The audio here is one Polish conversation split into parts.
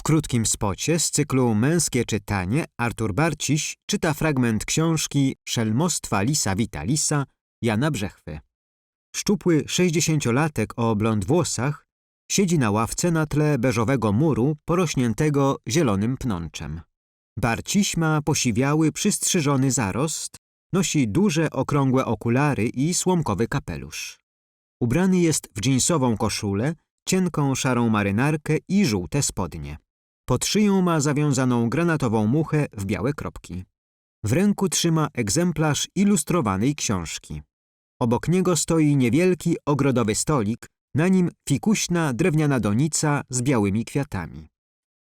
W krótkim spocie z cyklu Męskie czytanie Artur Barciś czyta fragment książki Szelmostwa Lisa Vitalisa Jana Brzechwy. Szczupły sześćdziesięciolatek o blond włosach siedzi na ławce na tle beżowego muru porośniętego zielonym pnączem. Barciś ma posiwiały, przystrzyżony zarost, nosi duże, okrągłe okulary i słomkowy kapelusz. Ubrany jest w dżinsową koszulę, cienką szarą marynarkę i żółte spodnie. Pod szyją ma zawiązaną granatową muchę w białe kropki. W ręku trzyma egzemplarz ilustrowanej książki. Obok niego stoi niewielki ogrodowy stolik, na nim fikuśna drewniana donica z białymi kwiatami.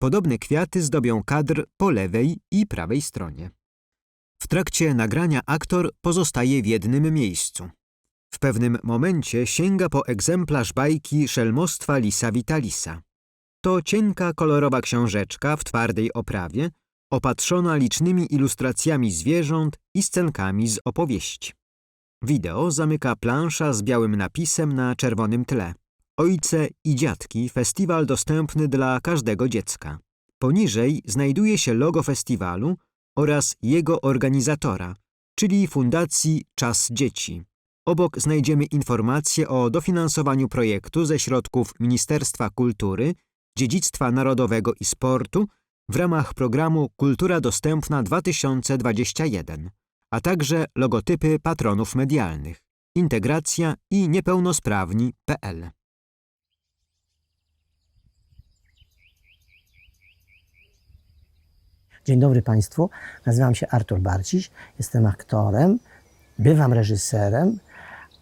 Podobne kwiaty zdobią kadr po lewej i prawej stronie. W trakcie nagrania aktor pozostaje w jednym miejscu. W pewnym momencie sięga po egzemplarz bajki Szelmostwa Lisa Vitalisa. To cienka, kolorowa książeczka w twardej oprawie, opatrzona licznymi ilustracjami zwierząt i scenkami z opowieści. Wideo zamyka plansza z białym napisem na czerwonym tle. Ojce i dziadki, festiwal dostępny dla każdego dziecka. Poniżej znajduje się logo festiwalu oraz jego organizatora, czyli Fundacji Czas Dzieci. Obok znajdziemy informacje o dofinansowaniu projektu ze środków Ministerstwa Kultury, Dziedzictwa Narodowego i Sportu w ramach programu Kultura Dostępna 2021, a także logotypy patronów medialnych integracja i niepełnosprawni.pl. Dzień dobry Państwu, nazywam się Artur Barciś, jestem aktorem, bywam reżyserem,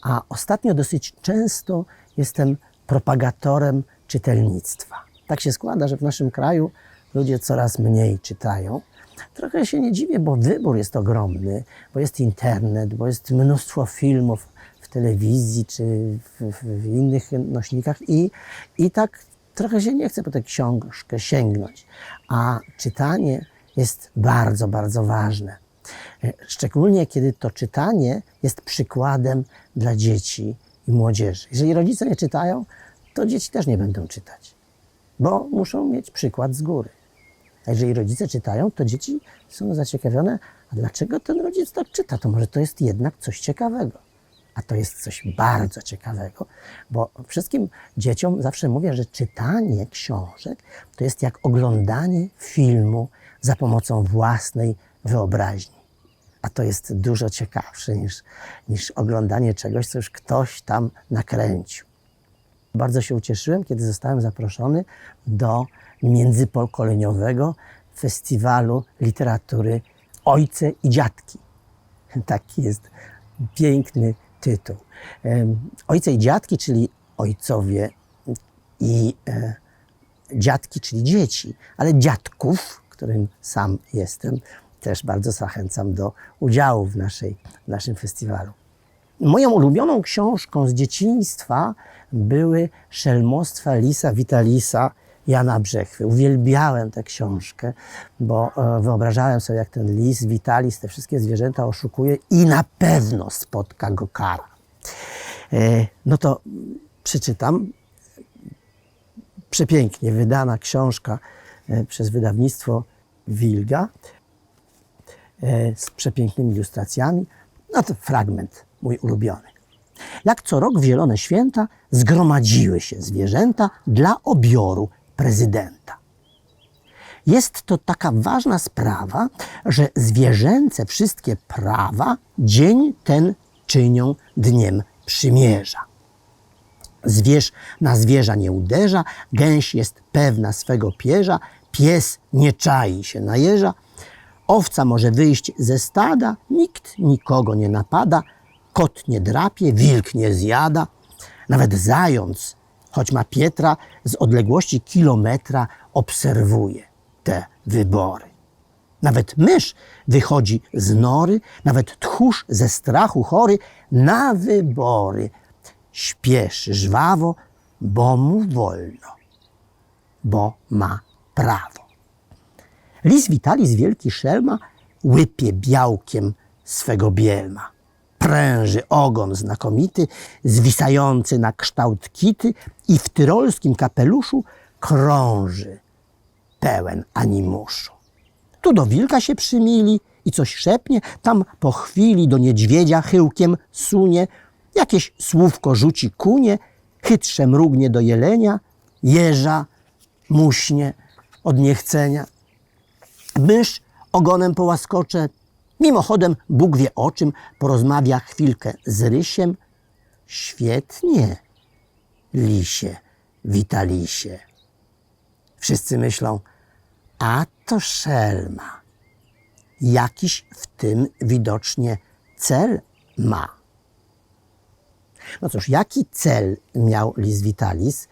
a ostatnio dosyć często jestem propagatorem czytelnictwa. Tak się składa, że w naszym kraju ludzie coraz mniej czytają. Trochę się nie dziwię, bo wybór jest ogromny, bo jest internet, bo jest mnóstwo filmów w telewizji czy w, w innych nośnikach i, i tak trochę się nie chce po tę książkę sięgnąć. A czytanie jest bardzo, bardzo ważne. Szczególnie kiedy to czytanie jest przykładem dla dzieci i młodzieży. Jeżeli rodzice nie czytają, to dzieci też nie będą czytać, bo muszą mieć przykład z góry. A jeżeli rodzice czytają, to dzieci są zaciekawione, a dlaczego ten rodzic tak czyta? To może to jest jednak coś ciekawego. A to jest coś bardzo ciekawego, bo wszystkim dzieciom zawsze mówię, że czytanie książek to jest jak oglądanie filmu za pomocą własnej wyobraźni. A to jest dużo ciekawsze niż, niż oglądanie czegoś, co już ktoś tam nakręcił. Bardzo się ucieszyłem, kiedy zostałem zaproszony do międzypokoleniowego festiwalu literatury Ojce i Dziadki. Taki jest piękny tytuł. Ojce i dziadki, czyli ojcowie i e, dziadki, czyli dzieci, ale dziadków, którym sam jestem, też bardzo zachęcam do udziału w, naszej, w naszym festiwalu. Moją ulubioną książką z dzieciństwa były Szelmostwa Lisa Vitalisa Jana Brzechwy. Uwielbiałem tę książkę, bo e, wyobrażałem sobie, jak ten lis, Vitalis, te wszystkie zwierzęta oszukuje i na pewno spotka go kara. E, no to przeczytam. Przepięknie wydana książka e, przez wydawnictwo Wilga z przepięknymi ilustracjami. No to fragment mój ulubiony. Jak co rok w Zielone Święta zgromadziły się zwierzęta dla obioru prezydenta. Jest to taka ważna sprawa, że zwierzęce wszystkie prawa dzień ten czynią dniem przymierza. Zwierz na zwierza nie uderza, gęś jest pewna swego pierza, pies nie czai się na jeża, owca może wyjść ze stada, nikt nikogo nie napada, kot nie drapie, wilk nie zjada, nawet zając choć ma Pietra, z odległości kilometra obserwuje te wybory. Nawet mysz wychodzi z nory, nawet tchórz ze strachu chory na wybory. Śpieszy żwawo, bo mu wolno, bo ma prawo. Lis Vitalis wielki szelma łypie białkiem swego bielma pręży ogon znakomity, zwisający na kształt kity i w tyrolskim kapeluszu krąży pełen animuszu. Tu do wilka się przymili i coś szepnie, tam po chwili do niedźwiedzia chyłkiem sunie, jakieś słówko rzuci kunie, chytrze mrugnie do jelenia, jeża muśnie od niechcenia. Mysz ogonem połaskocze, mimochodem Bóg wie o czym, porozmawia chwilkę z rysiem. Świetnie, lisie, witalisie. Wszyscy myślą, a to szelma. Jakiś w tym widocznie cel ma. No cóż, jaki cel miał Lis Vitalis,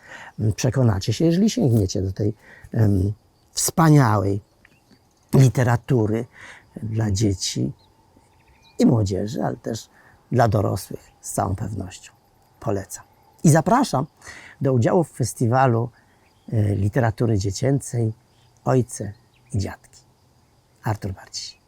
przekonacie się, jeżeli sięgniecie do tej em, wspaniałej literatury dla dzieci i młodzieży, ale też dla dorosłych z całą pewnością. Polecam. I zapraszam do udziału w festiwalu e, literatury dziecięcej Ojce i Dziadki. Artur Barciś.